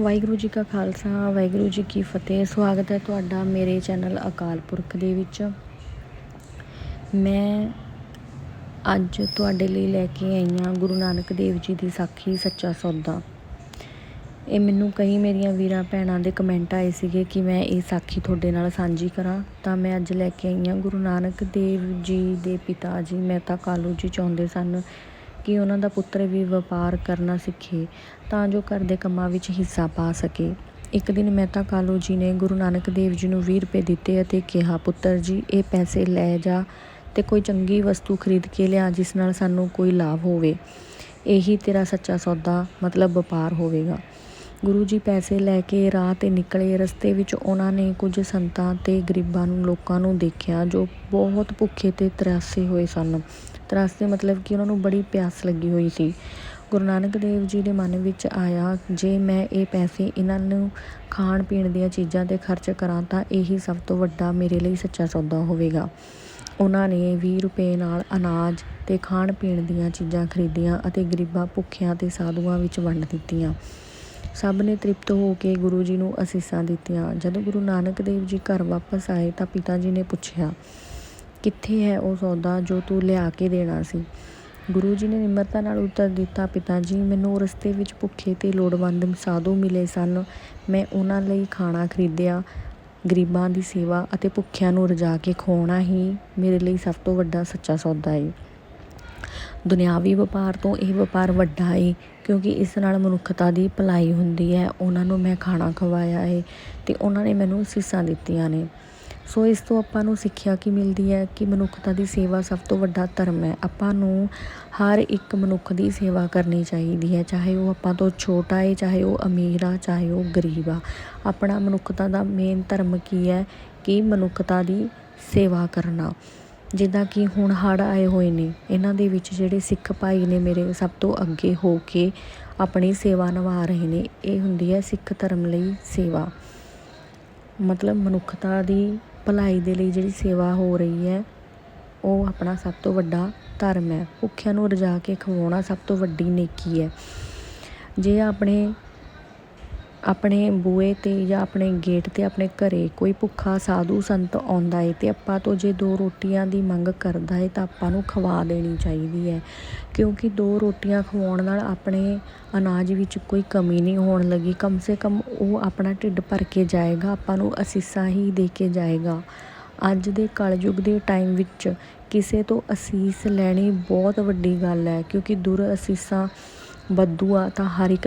ਵਾਹਿਗੁਰੂ ਜੀ ਕਾ ਖਾਲਸਾ, ਵਾਹਿਗੁਰੂ ਜੀ ਕੀ ਫਤਿਹ। ਸਵਾਗਤ ਹੈ ਤੁਹਾਡਾ ਮੇਰੇ ਚੈਨਲ ਅਕਾਲ ਪੁਰਖ ਦੇ ਵਿੱਚ। ਮੈਂ ਅੱਜ ਤੁਹਾਡੇ ਲਈ ਲੈ ਕੇ ਆਈ ਹਾਂ ਗੁਰੂ ਨਾਨਕ ਦੇਵ ਜੀ ਦੀ ਸਾਖੀ ਸੱਚਾ ਸੌਦਾ। ਇਹ ਮੈਨੂੰ ਕਈ ਮੇਰੀਆਂ ਵੀਰਾਂ ਭੈਣਾਂ ਦੇ ਕਮੈਂਟ ਆਏ ਸੀਗੇ ਕਿ ਮੈਂ ਇਹ ਸਾਖੀ ਤੁਹਾਡੇ ਨਾਲ ਸਾਂਝੀ ਕਰਾਂ। ਤਾਂ ਮੈਂ ਅੱਜ ਲੈ ਕੇ ਆਈ ਹਾਂ ਗੁਰੂ ਨਾਨਕ ਦੇਵ ਜੀ ਦੇ ਪਿਤਾ ਜੀ, ਮਹਿਤਾ ਕਾਲੂ ਜੀ ਚਾਹੁੰਦੇ ਸਨ ਕਿ ਉਹਨਾਂ ਦਾ ਪੁੱਤਰ ਵੀ ਵਪਾਰ ਕਰਨਾ ਸਿੱਖੇ ਤਾਂ ਜੋ ਘਰ ਦੇ ਕੰਮਾਂ ਵਿੱਚ ਹਿੱਸਾ ਪਾ ਸਕੇ। ਇੱਕ ਦਿਨ ਮਹਿਤਾ ਕਾਲੂ ਜੀ ਨੇ ਗੁਰੂ ਨਾਨਕ ਦੇਵ ਜੀ ਨੂੰ 20 ਰੁਪਏ ਦਿੱਤੇ ਅਤੇ ਕਿਹਾ, ਪੁੱਤਰ ਜੀ, ਇਹ ਪੈਸੇ ਲੈ ਜਾ ਤੇ ਕੋਈ ਚੰਗੀ ਵਸਤੂ ਖਰੀਦ ਕੇ ਲਿਆ ਜਿਸ ਨਾਲ ਸਾਨੂੰ ਕੋਈ ਲਾਭ ਹੋਵੇ। ਇਹੀ ਤੇਰਾ ਸੱਚਾ ਸੌਦਾ, ਮਤਲਬ ਵਪਾਰ ਹੋਵੇਗਾ। ਗੁਰੂ ਜੀ ਪੈਸੇ ਲੈ ਕੇ ਰਾਹ 'ਤੇ ਨਿਕਲੇ। ਰਸਤੇ ਵਿੱਚ ਉਹਨਾਂ ਨੇ ਕੁਝ ਸੰਤਾਂ ਤੇ ਗਰੀਬਾਂ ਨੂੰ, ਲੋਕਾਂ ਨੂੰ ਦੇਖਿਆ ਜੋ ਬਹੁਤ ਭੁੱਖੇ ਤੇ ਤਰਾਸੇ ਹੋਏ ਸਨ। ਤਰਾਸੇ ਮਤਲਬ ਕਿ ਉਹਨਾਂ ਨੂੰ ਬੜੀ ਪਿਆਸ ਲੱਗੀ ਹੋਈ ਸੀ। ਗੁਰੂ ਨਾਨਕ ਦੇਵ ਜੀ ਦੇ ਮਨ ਵਿੱਚ ਆਇਆ, ਜੇ ਮੈਂ ਇਹ ਪੈਸੇ ਇਹਨਾਂ ਨੂੰ ਖਾਣ ਪੀਣ ਦੀਆਂ ਚੀਜ਼ਾਂ 'ਤੇ ਖਰਚ ਕਰਾਂ ਤਾਂ ਇਹੀ ਸਭ ਤੋਂ ਵੱਡਾ ਮੇਰੇ ਲਈ ਸੱਚਾ ਸੌਦਾ ਹੋਵੇਗਾ। ਉਹਨਾਂ ਨੇ 20 ਰੁਪਏ ਨਾਲ ਅਨਾਜ ਤੇ ਖਾਣ ਪੀਣ ਦੀਆਂ ਚੀਜ਼ਾਂ ਖਰੀਦੀਆਂ ਅਤੇ ਗਰੀਬਾਂ ਭੁੱਖਿਆਂ ਤੇ ਸਾਧੂਆਂ ਵਿੱਚ ਵੰਡ ਦਿੱਤੀਆਂ। ਸਭ ਨੇ ਤ੍ਰਿਪਤ ਹੋ ਕੇ ਗੁਰੂ ਜੀ ਨੂੰ ਅਸੀਸਾਂ ਦਿੱਤੀਆਂ। ਜਦੋਂ ਗੁਰੂ ਨਾਨਕ ਦੇਵ ਜੀ ਘਰ ਵਾਪਸ ਆਏ ਤਾਂ ਪਿਤਾ ਜੀ ਨੇ ਪੁੱਛਿਆ ਕਿੱਥੇ ਹੈ ਉਹ ਸੌਦਾ ਜੋ ਤੂੰ ਲਿਆ ਕੇ ਦੇਣਾ ਸੀ? ਗੁਰੂ ਜੀ ਨੇ ਨਿਮਰਤਾ ਨਾਲ ਉੱਤਰ ਦਿੱਤਾ ਪਿਤਾ ਜੀ ਮੈਨੂੰ ਰਸਤੇ ਵਿੱਚ ਭੁੱਖੇ ਤੇ ਲੋੜਵੰਦ ਸਾਧੂ ਮਿਲੇ ਸਨ। ਮੈਂ ਉਹਨਾਂ ਲਈ ਖਾਣਾ ਖਰੀਦਿਆ, ਗਰੀਬਾਂ ਦੀ ਸੇਵਾ ਅਤੇ ਭੁੱਖਿਆਂ ਨੂੰ ਰਜਾ ਕੇ ਖਵਾਉਣਾ ਹੀ ਮੇਰੇ ਲਈ ਸਭ ਤੋਂ ਵੱਡਾ ਸੱਚਾ ਸੌਦਾ ਹੈ ਦੁਨਿਆਵੀ ਵਪਾਰ ਤੋਂ ਇਹ ਵਪਾਰ ਵੱਡਾ ਏ, ਕਿਉਂਕਿ ਇਸ ਨਾਲ ਮਨੁੱਖਤਾ ਦੀ ਭਲਾਈ ਹੁੰਦੀ ਹੈ। ਉਹਨਾਂ ਨੂੰ ਮੈਂ ਖਾਣਾ ਖਵਾਇਆ ਏ ਤੇ ਉਹਨਾਂ ਨੇ ਮੈਨੂੰ ਅਸੀਸਾਂ ਦਿੱਤੀਆਂ ਨੇ। ਸੋ ਇਸ ਤੋਂ ਆਪਾਂ ਨੂੰ ਸਿੱਖਿਆ ਕੀ ਮਿਲਦੀ ਹੈ ਕਿ ਮਨੁੱਖਤਾ ਦੀ ਸੇਵਾ ਸਭ ਤੋਂ ਵੱਡਾ ਧਰਮ ਹੈ। ਆਪਾਂ ਨੂੰ ਹਰ ਇੱਕ ਮਨੁੱਖ ਦੀ ਸੇਵਾ ਕਰਨੀ ਚਾਹੀਦੀ ਹੈ, ਚਾਹੇ ਉਹ ਆਪਾਂ ਤੋਂ ਛੋਟਾ ਹੈ ਚਾਹੇ ਉਹ ਅਮੀਰ ਆ, ਚਾਹੇ ਉਹ ਗਰੀਬ ਆ। ਆਪਣਾ ਮਨੁੱਖਤਾ ਦਾ ਮੇਨ ਧਰਮ ਕੀ ਹੈ ਕਿ ਮਨੁੱਖਤਾ ਦੀ ਸੇਵਾ ਕਰਨਾ। ਜਿੱਦਾਂ ਕਿ ਹੁਣ ਹੜ੍ਹ ਆਏ ਹੋਏ ਨੇ, ਇਹਨਾਂ ਦੇ ਵਿੱਚ ਜਿਹੜੇ ਸਿੱਖ ਭਾਈ ਨੇ ਮੇਰੇ ਸਭ ਤੋਂ ਅੱਗੇ ਹੋ ਕੇ ਆਪਣੀ ਸੇਵਾ ਨਿਭਾ ਰਹੇ ਨੇ, ਇਹ ਹੁੰਦੀ ਹੈ ਸਿੱਖ ਧਰਮ ਲਈ ਸੇਵਾ। ਮਤਲਬ ਮਨੁੱਖਤਾ ਦੀ ਭਲਾਈ ਦੇ ਲਈ ਜਿਹੜੀ ਸੇਵਾ ਹੋ ਰਹੀ ਹੈ, ਉਹ ਆਪਣਾ ਸਭ ਤੋਂ ਵੱਡਾ ਧਰਮ ਹੈ। ਭੁੱਖਿਆਂ ਨੂੰ ਰਜਾ ਕੇ ਖਵਾਉਣਾ ਸਭ ਤੋਂ ਵੱਡੀ ਨੇਕੀ ਹੈ। ਜੇ ਆਪਣੇ ਆਪਣੇ ਬੂਏ 'ਤੇ ਜਾਂ ਆਪਣੇ ਗੇਟ 'ਤੇ ਆਪਣੇ ਘਰੇ ਕੋਈ ਭੁੱਖਾ ਸਾਧੂ ਸੰਤ ਆਉਂਦਾ ਏ ਤੇ ਆਪਾਂ ਤੋਂ ਜੇ ਦੋ ਰੋਟੀਆਂ ਦੀ ਮੰਗ ਕਰਦਾ ਏ ਤਾਂ ਆਪਾਂ ਨੂੰ ਖਵਾ ਦੇਣੀ ਚਾਹੀਦੀ ਹੈ ਕਿਉਂਕਿ ਦੋ ਰੋਟੀਆਂ ਖਵਾਉਣ ਨਾਲ ਆਪਣੇ ਅਨਾਜ ਵਿੱਚ ਕੋਈ ਕਮੀ ਨਹੀਂ ਹੋਣ ਲੱਗੀ। ਕਮ ਸੇ ਕਮ ਉਹ ਆਪਣਾ ਢਿੱਡ ਭਰ ਕੇ ਜਾਏਗਾ, ਆਪਾਂ ਨੂੰ ਅਸੀਸਾਂ ਹੀ ਦੇ ਕੇ ਜਾਏਗਾ। ਅੱਜ ਦੇ ਕਲਯੁੱਗ ਦੇ ਟਾਈਮ ਵਿੱਚ ਕਿਸੇ ਤੋਂ ਅਸੀਸ ਲੈਣੀ ਬਹੁਤ ਵੱਡੀ ਗੱਲ ਹੈ ਕਿਉਂਕਿ ਦੁਰ ਅਸੀਸਾਂ ਬਦਦੁਆ ਤਾਂ ਹਰ ਇੱਕ